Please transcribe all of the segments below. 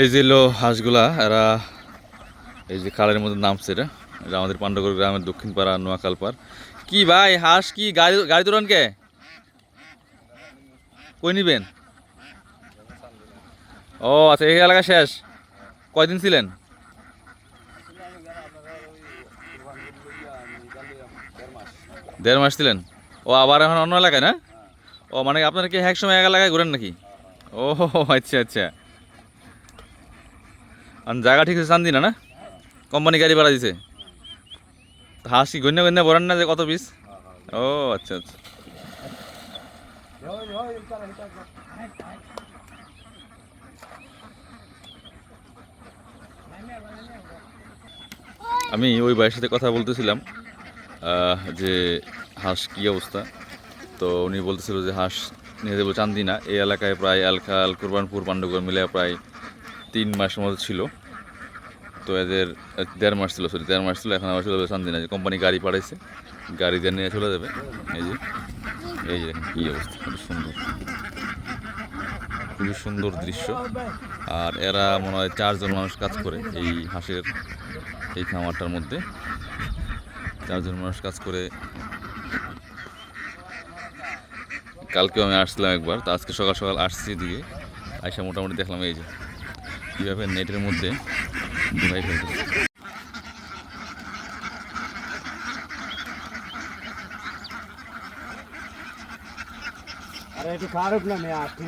এই যে হলো হাঁসগুলা, এরা এই যে খালের মধ্যে নামছে এটা এটা আমাদের পাণ্ডগর গ্রামের দক্ষিণ পাড়া নোয়াখাল পাড় কি ভাই, হাঁস কি গাড়ি গাড়ি তোলেন কে? কই নিবেন? ও আচ্ছা এই এলাকা শেষ। কয়দিন ছিলেন? দেড় মাস ছিলেন। ও, আবার এখন অন্য এলাকায় না? ও মানে আপনারা কি এক সময় এক এলাকায় ঘুরেন নাকি? ও আচ্ছা আচ্ছা। আর জায়গা ঠিক আছে না না? কোম্পানি গাড়ি ভাড়া দিছে। হাঁস কি গণ্য গণ্য বলেন না যে কত পিস ও আচ্ছা আচ্ছা। আমি ওই ভাইয়ের সাথে কথা বলতেছিলাম যে হাঁস কী অবস্থা? তো উনি বলতেছিল যে হাঁস নিয়ে যাব চান্দিনা এই এলাকায় প্রায় আলখাল কুরবানপুর পাণ্ডবগর মিলে প্রায় তিন মাস মতো ছিল। তো এদের দেড় মাস ছিল সরি দেড় মাস ছিল, এখন আবার চলে যাবে চান্দিনা যে কোম্পানি গাড়ি পাঠাইছে, গাড়ি দিয়ে নিয়ে চলে যাবে। এই যে এই যে কী অবস্থা খুব সুন্দর। খুবই সুন্দর দৃশ্য। আর এরা মনে হয় চারজন মানুষ কাজ করে এই হাঁসের, এই খামারটার মধ্যে। চারজন মানুষ কাজ করে। কালকেও আমি আসছিলাম একবার, তো আজকে সকাল সকাল আসছি দিয়ে আইসা মোটামুটি দেখলাম, এই যে কীভাবে নেটের মধ্যে ঢুকাই ফেলতেছে আরে একটু খারাপ না মেয়ে আপনি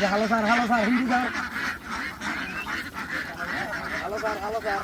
যে hello sir hello sir Hindi sir hello sir hello sir